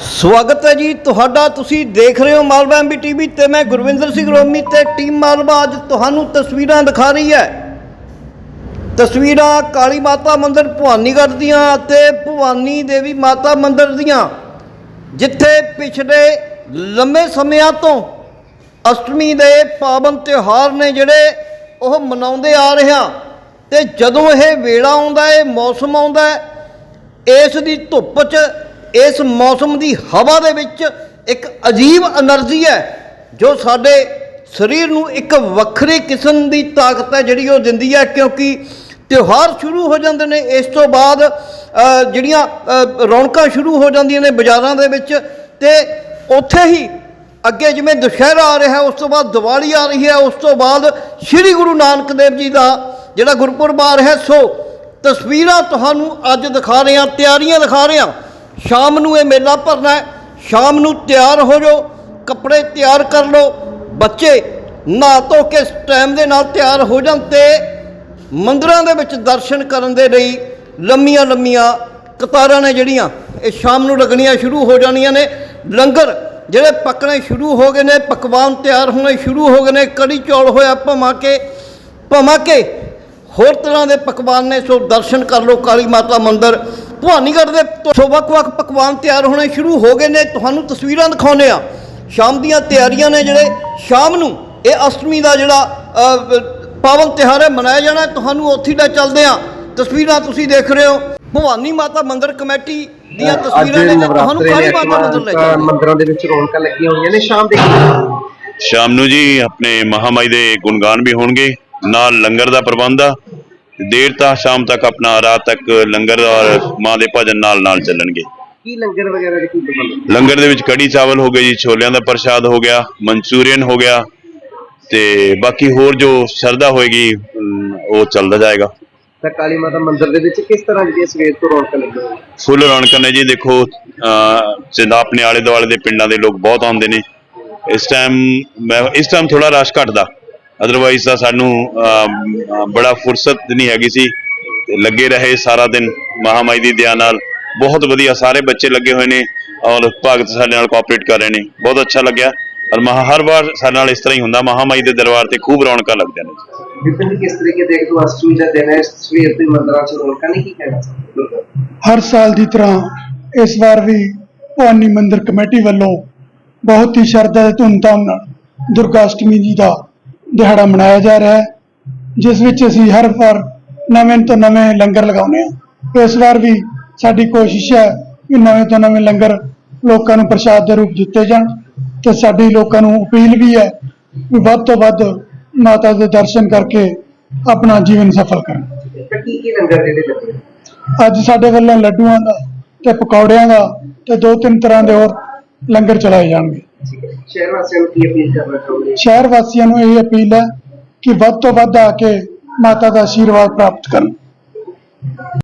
ਸਵਾਗਤ ਹੈ ਜੀ। ਤੁਹਾਡਾ ਤੁਸੀਂ ਦੇਖ ਰਹੇ ਹੋ ਮਾਲਵਾ ਐਮਬੀ ਟੀਵੀ ਤੇ ਮੈਂ ਗੁਰਵਿੰਦਰ ਸਿੰਘ ਰੋਮੀ ਤੇ ਟੀਮ ਮਾਲਵਾ ਅੱਜ ਤੁਹਾਨੂੰ ਤਸਵੀਰਾਂ ਦਿਖਾ ਰਹੀ ਹੈ। ਤਸਵੀਰਾਂ ਕਾਲੀ ਮਾਤਾ ਮੰਦਿਰ ਭਵਾਨੀਗੜ੍ਹ ਦੀਆਂ ਅਤੇ ਭਵਾਨੀ ਦੇਵੀ ਮਾਤਾ ਮੰਦਿਰ ਦੀਆਂ, ਜਿੱਥੇ ਪਿਛਲੇ ਲੰਮੇ ਸਮਿਆਂ ਤੋਂ ਅਸ਼ਟਮੀ ਦੇ ਪਾਵਨ ਤਿਉਹਾਰ ਨੇ ਜਿਹੜੇ ਉਹ ਮਨਾਉਂਦੇ ਆ ਰਹੇ ਹਾਂ ਤੇ ਜਦੋਂ ਇਹ ਵੇਲਾ ਆਉਂਦਾ ਹੈ, ਮੌਸਮ ਆਉਂਦਾ ਹੈ, ਇਸ ਦੀ ਧੁੱਪ 'ਚ ਇਸ ਮੌਸਮ ਦੀ ਹਵਾ ਦੇ ਵਿੱਚ ਇੱਕ ਅਜੀਬ એનર્ਜੀ ਹੈ, ਜੋ ਸਾਡੇ ਸਰੀਰ ਨੂੰ ਇੱਕ ਵੱਖਰੀ ਕਿਸਮ ਦੀ ਤਾਕਤ ਹੈ, ਜਿਹੜੀ ਉਹ ਦਿੰਦੀ ਹੈ, ਕਿਉਂਕਿ ਤਿਉਹਾਰ ਸ਼ੁਰੂ ਹੋ ਜਾਂਦੇ ਨੇ, ਇਸ ਤੋਂ ਬਾਅਦ ਜਿਹੜੀਆਂ ਰੌਣਕਾਂ ਸ਼ੁਰੂ ਹੋ ਜਾਂਦੀਆਂ ਨੇ ਬਾਜ਼ਾਰਾਂ ਦੇ ਵਿੱਚ, ਤੇ ਉੱਥੇ ਹੀ ਅੱਗੇ ਜਿਵੇਂ ਦੁਸ਼ਹਿਰਾ ਆ ਰਿਹਾ, ਉਸ ਤੋਂ ਬਾਅਦ ਦੀਵਾਲੀ ਆ ਰਹੀ ਹੈ, ਉਸ ਤੋਂ ਬਾਅਦ ਸ੍ਰੀ ਗੁਰੂ ਨਾਨਕ ਦੇਵ ਜੀ ਦਾ ਜਿਹੜਾ ਗੁਰਪੁਰਬ ਆ ਰਿਹਾ, ਸੋ ਤਸਵੀਰਾਂ ਤੁਹਾਨੂੰ ਅੱਜ ਦਿਖਾ ਰਹੇ ਹਾਂ, ਤਿਆਰੀਆਂ ਦਿਖਾ ਰਹੇ ਹਾਂ। ਸ਼ਾਮ ਨੂੰ ਇਹ ਮੇਲਾ ਭਰਨਾ ਹੈ। ਸ਼ਾਮ ਨੂੰ ਤਿਆਰ ਹੋ ਜਾਓ, ਕੱਪੜੇ ਤਿਆਰ ਕਰ ਲਓ। ਬੱਚੇ ਨਹਾ ਧੋ ਕੇ ਟਾਈਮ ਦੇ ਨਾਲ ਤਿਆਰ ਹੋ ਜਾਣ ਤੇ ਮੰਦਰਾਂ ਦੇ ਵਿੱਚ ਦਰਸ਼ਨ ਕਰਨ ਦੇ ਲਈ ਲੰਮੀਆਂ ਲੰਮੀਆਂ ਕਤਾਰਾਂ ਨੇ ਜਿਹੜੀਆਂ ਇਹ ਸ਼ਾਮ ਨੂੰ ਲੱਗਣੀਆਂ ਸ਼ੁਰੂ ਹੋ ਜਾਣੀਆਂ ਨੇ। ਲੰਗਰ ਜਿਹੜੇ ਪੱਕਣੇ ਸ਼ੁਰੂ ਹੋ ਗਏ ਨੇ, ਪਕਵਾਨ ਤਿਆਰ ਹੋਣੇ ਸ਼ੁਰੂ ਹੋ ਗਏ ਨੇ, ਕੜੀ ਚੌਲ ਹੋਇਆ ਭਮਾ ਕੇ ਭਮਾ ਕੇ ਹੋਰ ਤਰ੍ਹਾਂ ਦੇ ਪਕਵਾਨ ਨੇ, ਸੋ ਦਰਸ਼ਨ ਕਰ ਲਓ ਕਾਲੀ ਮਾਤਾ ਮੰਦਿਰ। ਭਵਾਨੀਗੜ੍ਹ ਦੇ ਤੋਂ ਵੱਖ-ਵੱਖ ਪਕਵਾਨ ਤਿਆਰ ਹੋਣੇ ਸ਼ੁਰੂ ਹੋ ਗਏ ਨੇ। ਤੁਹਾਨੂੰ ਤਸਵੀਰਾਂ ਦਿਖਾਉਂਦੇ ਆ ਸ਼ਾਮ ਦੀਆਂ ਤਿਆਰੀਆਂ ਨੇ ਜਿਹੜੇ। ਸ਼ਾਮ ਨੂੰ ਇਹ ਅਸ਼ਟਮੀ ਦਾ ਜਿਹੜਾ ਪਾਵਨ ਤਿਉਹਾਰ ਹੈ ਮਨਾਇਆ ਜਾਣਾ। ਤੁਹਾਨੂੰ ਉੱਥੇ ਦਾ ਚੱਲਦੇ ਆ ਤਸਵੀਰਾਂ ਤੁਸੀਂ ਦੇਖ ਰਹੇ ਹੋ। ਭਵਾਨੀ ਮਾਤਾ ਮੰਦਿਰ ਕਮੇਟੀ ਦੀਆਂ ਤਸਵੀਰਾਂ ਨੇ। ਤੁਹਾਨੂੰ ਕਾਲੀ ਮਾਤਾ ਮੰਦਿਰ ਲੈ ਜਾਂਦੇ ਮੰਦਿਰਾਂ ਦੇ ਵਿੱਚ ਰੌਣਕਾਂ ਲੱਗੀਆਂ ਹੋਈਆਂ ਨੇ। ਸ਼ਾਮ ਦੇ ਸ਼ਾਮ ਨੂੰ ਜੀ ਆਪਣੇ ਮਹਾਮਾਈ ਦੇ ਗੁਣਗਾਨ ਵੀ ਹੋਣਗੇ। ਨਾਲ ਲੰਗਰ ਦਾ ਪ੍ਰਬੰਧ ਆ। ਦੇਰ ਤਾਂ ਸ਼ਾਮ ਤੱਕ ਆਪਣਾ ਰਾਤ ਤੱਕ ਲੰਗਰ ਔਰ ਮਾਂ ਦੇ ਭਜਨ ਨਾਲ ਨਾਲ ਚੱਲਣਗੇ। ਕੀ ਲੰਗਰ ਵਗੈਰਾ ਦੇ ਕੀ ਪ੍ਰਬੰਧ? ਲੰਗਰ ਦੇ ਵਿੱਚ ਕੜੀ ਚਾਵਲ ਹੋ ਗਏ ਜੀ ਛੋਲਿਆਂ ਦਾ ਪ੍ਰਸ਼ਾਦ ਹੋ ਗਿਆ ਮਨਚੂਰੀਅਨ ਹੋ ਗਿਆ ਤੇ ਬਾਕੀ ਹੋਰ ਜੋ ਸ਼ਰਧਾ ਹੋਏਗੀ ਉਹ ਚੱਲਦਾ ਜਾਏਗਾ। ਤਾਂ ਕਾਲੀ ਮਾਤਾ ਮੰਦਿਰ ਦੇ ਵਿੱਚ ਕਿਸ ਤਰ੍ਹਾਂ ਜਿਹੜੀਆਂ ਸਵੇਰ ਤੋਂ ਰੌਣਕਾਂ ਹੋਈਆਂ ਫੁੱਲ ਰੌਣਕਾਂ ਨੇ ਜੀ ਦੇਖੋ ਜਿੱਦਾਂ ਆਪਣੇ ਆਲੇ ਦੁਆਲੇ ਦੇ ਪਿੰਡਾਂ ਦੇ ਲੋਕ ਬਹੁਤ ਆਉਂਦੇ ਨੇ। ਇਸ ਟਾਈਮ ਮੈਂ ਇਸ ਟਾਈਮ ਥੋੜਾ ਰਸ਼ ਘਟਦਾ। ਅਦਰਵਾਈਜ਼ ਤਾਂ ਸਾਨੂੰ ਅਹ, ਬੜਾ ਫੁਰਸਤ ਨਹੀਂ ਹੈਗੀ ਸੀ। ਤੇ ਲੱਗੇ ਰਹੇ ਸਾਰਾ ਦਿਨ ਮਹਾਮਾਈ ਦੀ ਦਇਆ ਨਾਲ। ਬਹੁਤ ਵਧੀਆ ਸਾਰੇ ਬੱਚੇ ਲੱਗੇ ਹੋਏ ਨੇ ਔਰ ਭਗਤ ਸਾਡੇ ਨਾਲ ਕੋਆਪਰੇਟ ਕਰ ਰਹੇ ਨੇ। ਬਹੁਤ ਅੱਛਾ ਲੱਗਿਆ। ਔਰ ਮਹਾ ਹਰ ਵਾਰ ਸਾਡੇ ਨਾਲ ਇਸ ਤਰ੍ਹਾਂ ਹੀ ਹੁੰਦਾ। ਮਹਾਮਾਈ ਦੇ ਦਰਬਾਰ ਤੇ ਖੂਬ ਰੌਣਕਾਂ ਲੱਗਦੀਆਂ ਨੇ। ਵਿਪਨ ਜੀ ਕਿਸ ਤਰੀਕੇ ਦੇਖ ਲਓ ਅਸ਼ਟਮੀ ਦਾ ਦਿਨ ਹੈ। ਸਵੇਰ ਤੋਂ ਹੀ ਮੰਦਿਰਾਂ 'ਚ ਰੌਣਕਾਂ ਨੇ ਕੀ ਕਹਿਣਾ ਚਾਹੁੰਦੇ ਹਰ ਸਾਲ ਦੀ ਤਰ੍ਹਾਂ ਇਸ ਵਾਰ ਵੀ ਭਵਾਨੀ ਮੰਦਿਰ ਕਮੇਟੀ ਵੱਲੋਂ ਬਹੁਤ ਹੀ ਸ਼ਰਧਾ ਤੇ ਧੂਮਧਾਮ ਨਾਲ ਦੁਰਗਾ ਅਸ਼ਟਮੀ ਜੀ ਦਾ ਦਿਹਾੜਾ ਮਨਾਇਆ ਜਾ ਰਿਹਾ ਹੈ ਜਿਸ ਵਿੱਚ ਅਸੀਂ ਹਰ ਵਾਰ ਨਵੇਂ ਤੋਂ ਨਵੇਂ ਲੰਗਰ ਲਗਾਉਂਦੇ ਹਾਂ। ਇਸ ਵਾਰ ਵੀ ਸਾਡੀ ਕੋਸ਼ਿਸ਼ ਹੈ ਕਿ ਨਵੇਂ ਤੋਂ ਨਵੇਂ ਲੰਗਰ ਲੋਕਾਂ ਨੂੰ ਪ੍ਰਸ਼ਾਦ ਦੇ ਰੂਪ ਦਿੱਤੇ ਜਾਣ ਤੇ ਸਾਡੀ ਲੋਕਾਂ ਨੂੰ ਅਪੀਲ ਵੀ ਹੈ ਕਿ ਵੱਧ ਤੋਂ ਵੱਧ ਮਾਤਾ ਦੇ ਦਰਸ਼ਨ ਕਰਕੇ ਆਪਣਾ ਜੀਵਨ ਸਫਲ ਕਰਨ। ਤਾਂ ਕੀ ਕੀ ਲੰਗਰ ਜਿਹੜੇ ਲੱਗੇ? ਅੱਜ ਸਾਡੇ ਵੱਲੋਂ ਲੱਡੂਆਂ ਦਾ ਤੇ ਪਕੌੜਿਆਂ ਦਾ ਤੇ ਦੋ ਤਿੰਨ ਤਰ੍ਹਾਂ ਦੇ ਹੋਰ ਲੰਗਰ ਚਲਾਏ ਜਾਣਗੇ। ਸ਼ਹਿਰ ਵਾਸੀਆਂ ਨੂੰ ਕੀ ਅਪੀਲ ਕਰਨਾ ਚਾਹੁੰਦੇ ਸ਼ਹਿਰ ਵਾਸੀਆਂ ਨੂੰ ਇਹ ਅਪੀਲ ਹੈ ਕਿ ਵੱਧ ਤੋਂ ਵੱਧ ਆ ਕੇ ਮਾਤਾ ਦਾ ਆਸ਼ੀਰਵਾਦ ਪ੍ਰਾਪਤ ਕਰਨ।